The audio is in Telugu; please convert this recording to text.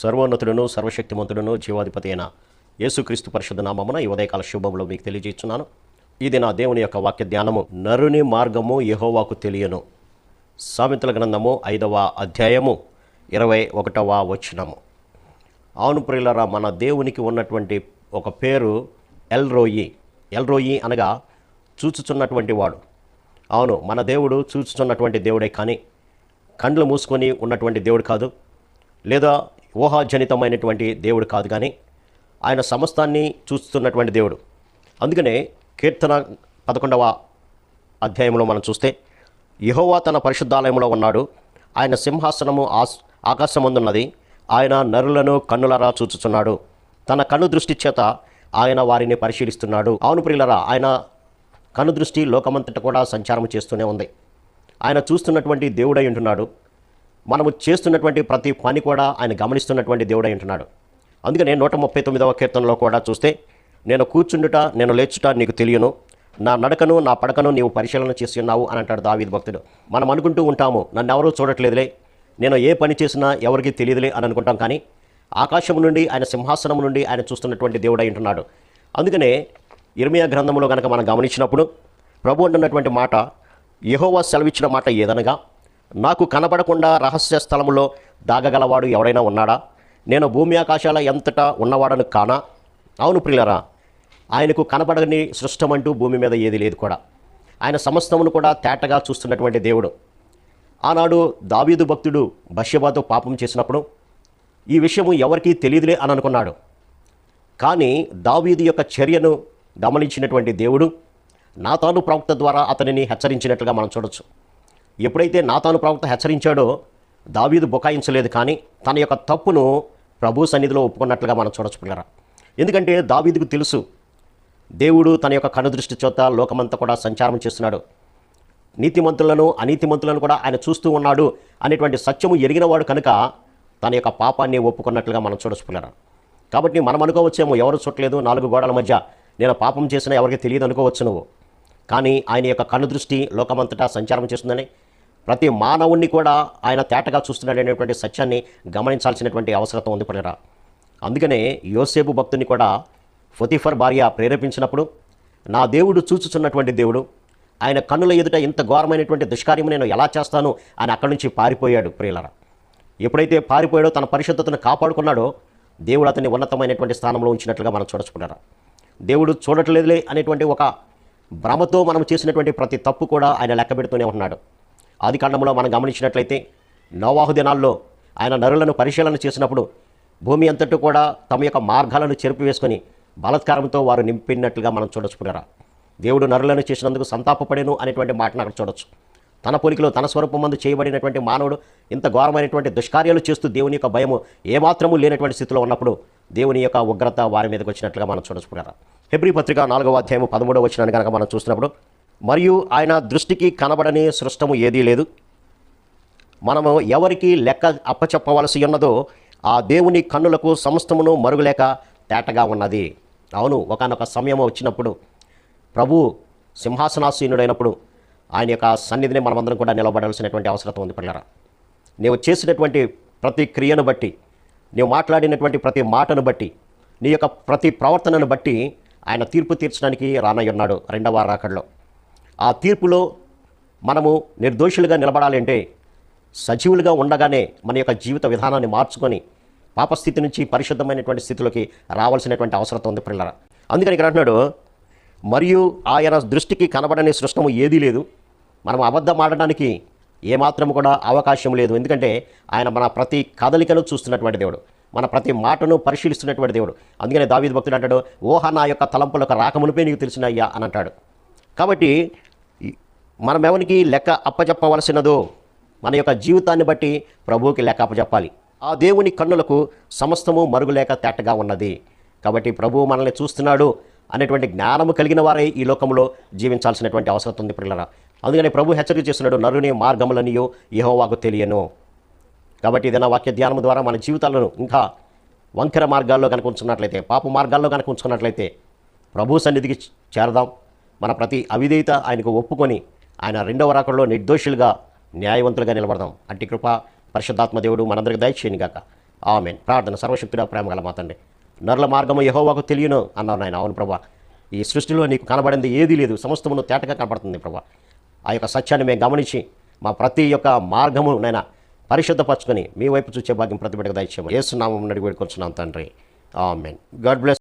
సర్వోన్నతుడును సర్వశక్తిమంతుడును జీవాధిపతి అయిన యేసుక్రీస్తు పరిషత్ నామమున ఈ ఉదయకాల శుభంలో మీకు తెలియజేస్తున్నాను. ఇది నా దేవుని యొక్క వాక్య ధ్యానము నరుని మార్గము యహోవాకు తెలియను. సామెతల గ్రంథము ఐదవ అధ్యాయము ఇరవై ఒకటవ వచనము. అవును ప్రియులరా మన దేవునికి ఉన్నటువంటి ఒక పేరు ఎల్రోయి. ఎల్రోయి అనగా చూచుచున్నటువంటి వాడు. అవును మన దేవుడు చూచుచున్నటువంటి దేవుడే కానీ కండ్లు మూసుకొని ఉన్నటువంటి దేవుడు కాదు. లేదా ఊహాజనితమైనటువంటి దేవుడు కాదు కానీ ఆయన సమస్తాన్ని చూస్తున్నటువంటి దేవుడు. అందుకనే కీర్తన పదకొండవ అధ్యాయంలో మనం చూస్తే యహోవా తన పరిశుద్ధాలయంలో ఉన్నాడు. ఆయన సింహాసనము ఆస్ ఆకాశముందున్నది. ఆయన నరులను కన్నులరా చూచుచున్నాడు. తన కన్ను దృష్టి చేత ఆయన వారిని పరిశీలిస్తున్నాడు. అవును ప్రియులరా ఆయన కన్ను దృష్టి లోకమంతట కూడా సంచారం చేస్తూనే ఉంది. ఆయన చూస్తున్నటువంటి దేవుడై ఉంటున్నాడు. మనము చేస్తున్నటువంటి ప్రతి పని కూడా ఆయన గమనిస్తున్నటువంటి దేవుడై ఉంటున్నాడు. అందుకనే నూట ముప్పై తొమ్మిదవ కీర్తనలో కూడా చూస్తే నేను కూర్చుండుట నేను లేచుట నీకు తెలియను. నా నడకను నా పడకను నీవు పరిశీలన చేసి ఉన్నావు అని అంటాడు దావీద్ భక్తుడు. మనం అనుకుంటూ ఉంటాము నన్ను ఎవరూ చూడట్లేదులే. నేను ఏ పని చేసినా ఎవరికి తెలియదులే అని అనుకుంటాం కానీ ఆకాశం నుండి ఆయన సింహాసనం నుండి ఆయన చూస్తున్నటువంటి దేవుడై ఉంటున్నాడు. అందుకనే ఇర్మియా గ్రంథంలో కనుక మనం గమనించినప్పుడు ప్రభు అంటున్నటువంటి మాట యహోవా సెలవిచ్చిన మాట ఏదనగా నాకు కనబడకుండా రహస్య స్థలములో దాగగలవాడు ఎవరైనా ఉన్నాడా? నేను భూమి ఆకాశాల ఎంతటా ఉన్నవాడను కానా? అవును ప్రియులరా ఆయనకు కనబడని సృష్టమంటూ భూమి మీద ఏది లేదు కూడా. ఆయన సమస్తమును కూడా తేటగా చూస్తున్నటువంటి దేవుడు. ఆనాడు దావీదు భక్తుడు బష్యబాతో పాపం చేసినప్పుడు ఈ విషయము ఎవరికీ తెలియదులే అని అనుకున్నాడు. కానీ దావీదు యొక్క చర్యను గమనించినటువంటి దేవుడు నాతాను ప్రవక్త ద్వారా అతనిని హెచ్చరించినట్లుగా మనం చూడొచ్చు. ఎప్పుడైతే నాతాను ప్రవక్త హెచ్చరించాడో దావీదు బుకాయించలేదు కానీ తన యొక్క తప్పును ప్రభు సన్నిధిలో ఒప్పుకున్నట్లుగా మనం చూడొచ్చు ఎందుకంటే దావీదుకు తెలుసు దేవుడు తన యొక్క కనుదృష్టి చేత లోకమంతా కూడా సంచారం చేస్తున్నాడు. నీతిమంతులను అనీతిమంతులను కూడా ఆయన చూస్తూ ఉన్నాడు అనేటువంటి సత్యము ఎరిగినవాడు కనుక తన యొక్క పాపాన్ని ఒప్పుకున్నట్లుగా మనం చూడచుకున్నారు కాబట్టి మనం అనుకోవచ్చేమో ఎవరు చుట్టలేదు నాలుగు గోడల మధ్య నేను పాపం చేసినా ఎవరికి తెలియదు అనుకోవచ్చు నువ్వు. కానీ ఆయన యొక్క కనుదృష్టి లోకమంతటా సంచారం చేస్తుందని ప్రతి మానవుణ్ణి కూడా ఆయన తేటగా చూస్తున్నాడు అనేటువంటి సత్యాన్ని గమనించాల్సినటువంటి అవసరత ఉంది పడరా అందుకనే యోసేపు భక్తుని కూడా ఫొతిఫర్ భార్య ప్రేరేపించినప్పుడు నా దేవుడు చూచుచున్నటువంటి దేవుడు ఆయన కన్నుల ఎదుట ఇంత ఘోరమైనటువంటి దుష్కార్యం నేను ఎలా చేస్తాను అని అక్కడి నుంచి పారిపోయాడు ప్రియులరా. ఎప్పుడైతే పారిపోయాడో తన పరిశుద్ధతను కాపాడుకున్నాడో దేవుడు అతన్ని ఉన్నతమైనటువంటి స్థానంలో ఉంచినట్లుగా మనం చూడచుకున్నారా దేవుడు చూడట్లేదులే అనేటువంటి ఒక భ్రమతో మనం చేసినటువంటి ప్రతి తప్పు కూడా ఆయన లెక్క పెడుతూనే ఉన్నాడు. ఆదికాండంలో మనం గమనించినట్లయితే నోవాహు దినాల్లో ఆయన నరులను పరిశీలన చేసినప్పుడు భూమి అంతటూ కూడా తమ యొక్క మార్గాలను చెరిపివేసుకొని బలత్కారంతో వారు నింపినట్లుగా మనం చూడొచ్చుకున్నారా దేవుడు నరులను చేసినందుకు సంతాపపడేను అనేటువంటి మాటను అక్కడ చూడొచ్చు. తన పోలికలో తన స్వరూపం మందు చేయబడినటువంటి మానవుడు ఇంత ఘోరమైనటువంటి దుష్కార్యాలు చేస్తూ దేవుని యొక్క భయము ఏమాత్రము లేనటువంటి స్థితిలో ఉన్నప్పుడు దేవుని యొక్క ఉగ్రత వారి మీదకి వచ్చినట్లుగా మనం చూడొచ్చుకున్నారా హెబ్రి పత్రిక నాలుగవ అధ్యాయం పదమూడవ వచ్చినాన్ని కనుక మనం చూసినప్పుడు మరియు ఆయన దృష్టికి కనబడని సృష్టము ఏదీ లేదు. మనము ఎవరికి లెక్క అప్పచెప్పవలసి ఉన్నదో ఆ దేవుని కన్నులకు సమస్తమును మరుగులేక తేటగా ఉన్నది. అవును ఒకనొక సమయం వచ్చినప్పుడు ప్రభు సింహాసనాసీనుడైనప్పుడు ఆయన యొక్క సన్నిధిని మనమందరం కూడా నిలబడాల్సినటువంటి అవసరం ఉంది పిల్లరా. నీవు చేసినటువంటి ప్రతి క్రియను బట్టి నీవు మాట్లాడినటువంటి ప్రతి మాటను బట్టి నీ యొక్క ప్రతి ప్రవర్తనను బట్టి ఆయన తీర్పు తీర్చడానికి రానయ్యున్నాడు రెండవ రాకడలో. ఆ తీర్పులో మనము నిర్దోషులుగా నిలబడాలంటే సజీవులుగా ఉండగానే మన యొక్క జీవిత విధానాన్ని మార్చుకొని పాపస్థితి నుంచి పరిశుద్ధమైనటువంటి స్థితిలోకి రావాల్సినటువంటి అవసరం ఉంది పిల్లల అందుకని ఇక్కడ అంటున్నాడు మరియు ఆయన దృష్టికి కనబడని సృష్టము ఏదీ లేదు. మనం అబద్ధం ఆడడానికి ఏమాత్రం కూడా అవకాశం లేదు. ఎందుకంటే ఆయన మన ప్రతి కదలికను చూస్తున్నటువంటి దేవుడు. మన ప్రతి మాటను పరిశీలిస్తున్నటువంటి దేవుడు. అందుకనే దావీద్ భక్తుడు అంటాడు ఓహ నా యొక్క తలంపులకు రాకమునిపై నీకు తెలిసినయ్యా అని అంటాడు. కాబట్టి మనం ఎవరికి లెక్క అప్పచెప్పవలసినదో మన యొక్క జీవితాన్ని బట్టి ప్రభువుకి లెక్క అప్పచెప్పాలి ఆ దేవుని కన్నులకు సమస్తము మరుగులేక తేటగా ఉన్నది. కాబట్టి ప్రభువు మనల్ని చూస్తున్నాడు అనేటువంటి జ్ఞానము కలిగిన వారే ఈ లోకంలో జీవించాల్సినటువంటి అవసరం ఉంది పిల్లల అందుకని ప్రభు హెచ్చరిక చేస్తున్నాడు నరుని మార్గములనియో యెహోవాకు తెలియను. కాబట్టి ఏదైనా వాక్య ధ్యానం ద్వారా మన జీవితాలను ఇంకా వంకర మార్గాల్లో కనుకొంచుకున్నట్లయితే పాప మార్గాల్లో కనుక ఉంచుకున్నట్లయితే ప్రభు సన్నిధికి చేరదాం. మన ప్రతి అవిధేయత ఆయనకు ఒప్పుకొని ఆయన రెండవ రాకంలో నిర్దోషులుగా న్యాయవంతులుగా నిలబడదాం. అట్టి కృప పరిశుద్ధాత్మ దేవుడు మనందరికి దయచేయనిగాక. ఆమెన్. ప్రార్థన సర్వశక్తుడా ప్రేమ మాతండి నరుల మార్గము యహోవాకు తెలియను అన్నారు నాయన. అవును ప్రభా. ఈ సృష్టిలో నీకు కనబడింది ఏదీ లేదు. సమస్తమును తేటగా కనబడుతుంది ప్రభా. ఆ యొక్క సత్యాన్ని మేము గమనించి మా ప్రతి యొక్క మార్గము నైనా పరిశుద్ధపరచుకొని మీ వైపు చూసే భాగ్యం ప్రతిబిడగా దయచేయమని ఏసునామం నడిగి వేడుకొచ్చున్నాం తండ్రి. ఆమెన్. God bless